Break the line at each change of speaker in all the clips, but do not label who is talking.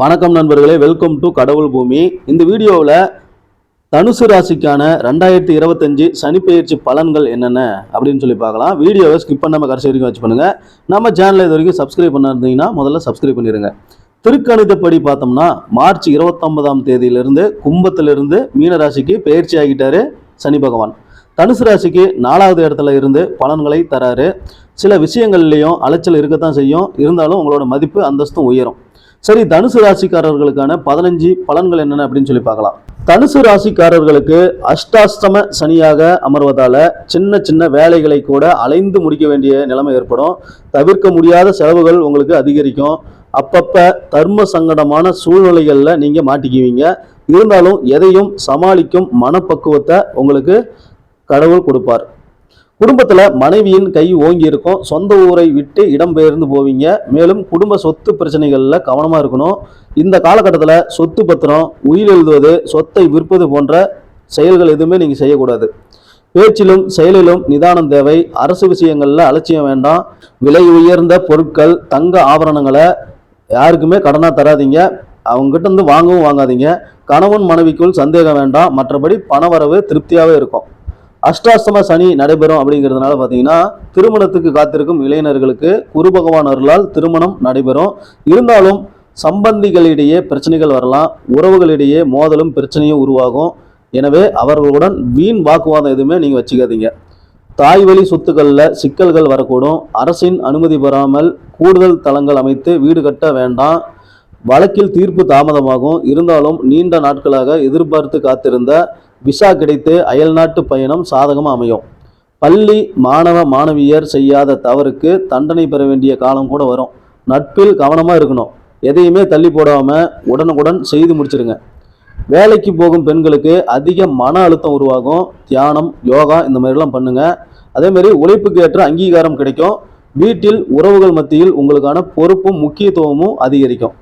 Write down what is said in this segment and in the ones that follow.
வணக்கம் நண்பர்களே welcome to கடவுள் பூமி. இந்த வீடியோவில் தனுசு ராசிக்கான ரெண்டாயிரத்தி இருபத்தஞ்சு சனிப்பெயர்ச்சி பலன்கள் என்னென்ன அப்படின்னு சொல்லி பார்க்கலாம். வீடியோவை ஸ்கிப் பண்ணாமல் கடைசி வரைக்கும் வச்சு பண்ணுங்க. நம்ம சேனலை இது வரைக்கும் சப்ஸ்கிரைப் பண்ணிருந்தீங்கன்னா முதல்ல சப்ஸ்கிரைப் பண்ணிடுங்க திருக்கணிதப்படி பார்த்தோம்னா மார்ச் இருபத்தொன்பதாம் தேதியிலிருந்து கும்பத்திலிருந்து மீனராசிக்கு பயிற்சி ஆகிட்டாரு சனி பகவான். தனுசு ராசிக்கு நாலாவது இடத்துல இருந்து பலன்களை தராரு. சில விஷயங்கள்லையும் அலைச்சல் இருக்கத்தான் செய்யும். இருந்தாலும் உங்களோட மதிப்பு அந்தஸ்தும் உயரும். சரி தனுசு ராசிக்காரர்களுக்கான பதினஞ்சு பலன்கள் என்னென்ன அப்படின்னு சொல்லி பார்க்கலாம். தனுசு ராசிக்காரர்களுக்கு அஷ்டாஷ்டம சனியாக அமர்வதால் சின்ன சின்ன வேலைகளை கூட அலைந்து முடிக்க வேண்டிய நிலைமை ஏற்படும். தவிர்க்க முடியாத செலவுகள் உங்களுக்கு அதிகரிக்கும். அப்பப்போ தர்ம சங்கடமான சூழ்நிலைகளில் நீங்கள் மாட்டிக்குவீங்க. இருந்தாலும் எதையும் சமாளிக்கும் மனப்பக்குவத்தை உங்களுக்கு கடவுள் கொடுப்பார். குடும்பத்தில் மனைவியின் கை ஓங்கி இருக்கும். சொந்த ஊரை விட்டு இடம்பெயர்ந்து போவீங்க. மேலும் குடும்ப சொத்து பிரச்சனைகளில் கவனமாக இருக்கணும். இந்த காலகட்டத்தில் சொத்து பத்திரம் உயிர் எழுதுவது சொத்தை விற்பது போன்ற செயல்கள் எதுவுமே நீங்கள் செய்யக்கூடாது. பேச்சிலும் செயலிலும் நிதானம் தேவை. அரசு விஷயங்களில் அலட்சியம் வேண்டாம். விலை உயர்ந்த பொருட்கள் தங்க ஆபரணங்களை யாருக்குமே கடனாக தராதீங்க. அவங்ககிட்ட இருந்து வாங்கவும் வாங்காதீங்க. கணவன் மனைவிக்குள் சந்தேகம் வேண்டாம். மற்றபடி பணவரவு திருப்தியாகவே இருக்கும். அஷ்டாஷ்டம சனி நடைபெறும் அப்படிங்கிறதுனால பார்த்தீங்கன்னா திருமணத்துக்கு காத்திருக்கும் இளைஞர்களுக்கு குரு பகவான் அருளால் திருமணம் நடைபெறும். இருந்தாலும் சம்பந்திகளிடையே பிரச்சனைகள் வரலாம். உறவுகளிடையே மோதலும் பிரச்சனையும் உருவாகும். எனவே அவர்களுடன் வீண் வாக்குவாதம் எதுவுமே நீங்கள் வச்சுக்காதீங்க. தாய் வழி சொத்துக்களில் சிக்கல்கள் வரக்கூடும். அரசின் அனுமதி பெறாமல் கூடுதல் தளங்கள் அமைத்து வீடு கட்ட வேண்டாம். வழக்கில் தீர்ப்பு தாமதமாகும். இருந்தாலும் நீண்ட நாட்களாக எதிர்பார்த்து காத்திருந்த விசா கிடைத்து அயல்நாட்டு பயணம் சாதகமாக அமையும். பள்ளி மாணவ மாணவியர் செய்யாத தவறுக்கு தண்டனை பெற வேண்டிய காலம் கூட வரும். நட்பில் கவனமாக இருக்கணும். எதையுமே தள்ளி போடாமல் உடனுக்குடன் செய்து முடிச்சிருங்க. வேலைக்கு போகும் பெண்களுக்கு அதிக மன அழுத்தம் உருவாகும். தியானம் யோகா இந்த மாதிரிலாம் பண்ணுங்க. அதேமாரி உழைப்புக்கு ஏற்ற அங்கீகாரம் கிடைக்கும். வீட்டில் உறவுகள் மத்தியில் உங்களுக்கான பொறுப்பும் முக்கியத்துவமும் அதிகரிக்கும்.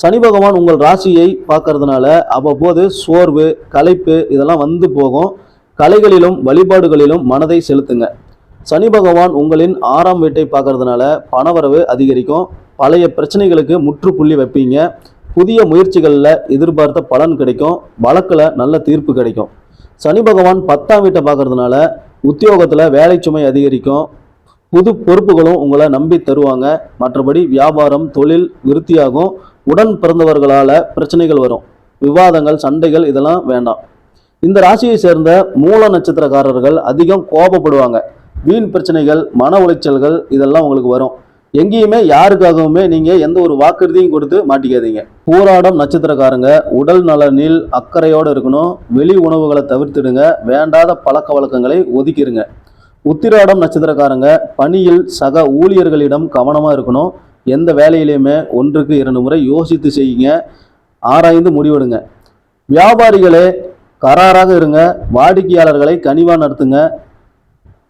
சனி பகவான் உங்கள் ராசியை பார்க்கறதுனால அவ்வப்போது சோர்வு களைப்பு இதெல்லாம் வந்து போகும். கலைகளிலும் வழிபாடுகளிலும் மனதை செலுத்துங்க. சனி பகவான் உங்களின் ஆறாம் வீட்டை பார்க்கறதுனால பணவரவு அதிகரிக்கும். பழைய பிரச்சனைகளுக்கு முற்றுப்புள்ளி வைப்பீங்க. புதிய முயற்சிகளில் எதிர்பார்த்த பலன் கிடைக்கும். வழக்கில் நல்ல தீர்ப்பு கிடைக்கும். சனி பகவான் பத்தாம் வீட்டை பார்க்கறதுனால உத்தியோகத்தில் வேலை சுமை அதிகரிக்கும். புது பொறுப்புகளும் உங்களை நம்பி தருவாங்க. மற்றபடி வியாபாரம் தொழில் விருத்தியாகும். உடன் பிறந்தவர்களால் பிரச்சனைகள் வரும். விவாதங்கள் சண்டைகள் இதெல்லாம் வேண்டாம். இந்த ராசியை சேர்ந்த மூல நட்சத்திரக்காரர்கள் அதிகம் கோபப்படுவாங்க. வீண் பிரச்சனைகள் மன உளைச்சல்கள் இதெல்லாம் உங்களுக்கு வரும். எங்கேயுமே யாருக்காகவுமே நீங்கள் எந்த ஒரு வாக்குறுதியும் கொடுத்து மாட்டிக்காதீங்க. பூராடம் நட்சத்திரக்காரங்க உடல் நலனில் அக்கறையோடு இருக்கணும். வெளி உணவுகளை தவிர்த்துடுங்க. வேண்டாத பழக்க வழக்கங்களை ஒதுக்கிடுங்க உத்திராடம் நட்சத்திரக்காரங்க பணியில் சக ஊழியர்களிடம் கவனமாக இருக்கணும். எந்த வேலையிலையுமே ஒன்றுக்கு இரண்டு முறை யோசித்து செய்யுங்க. ஆராய்ந்து முடிவெடுங்க. வியாபாரிகளே கராராக இருங்க. வாடிக்கையாளர்களை கனிவாக நடத்துங்க.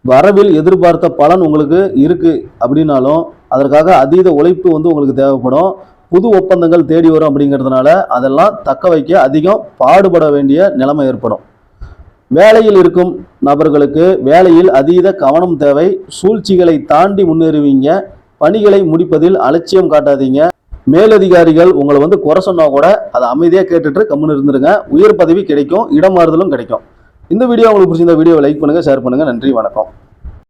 வரவில் எதிர்பார்த்த பலன் உங்களுக்கு இருக்குது அப்படின்னாலும் அதற்காக அதீத உழைப்பு வந்து உங்களுக்கு தேவைப்படும். புது ஒப்பந்தங்கள் தேடி வரும் அப்படிங்கிறதுனால அதெல்லாம் தக்க வைக்க அதிகம் பாடுபட வேண்டிய நிலைமை ஏற்படும். வேலையில் இருக்கும் நபர்களுக்கு வேலையில் அதீத கவனம் தேவை. சூழ்ச்சிகளை தாண்டி முன்னேறுவீங்க. பணிகளை முடிப்பதில் அலட்சியம் காட்டாதீங்க. மேலதிகாரிகள் உங்களை வந்து குறை சொன்னா கூட அதை அமைதியாக கேட்டுட்டு கம்முன்னு இருந்துருங்க. உயர் பதவி கிடைக்கும் இடமாறுதலும் கிடைக்கும். இந்த வீடியோ உங்களுக்கு பிடிச்சிருந்த வீடியோவை லைக் பண்ணுங்க ஷேர் பண்ணுங்க. நன்றி வணக்கம்.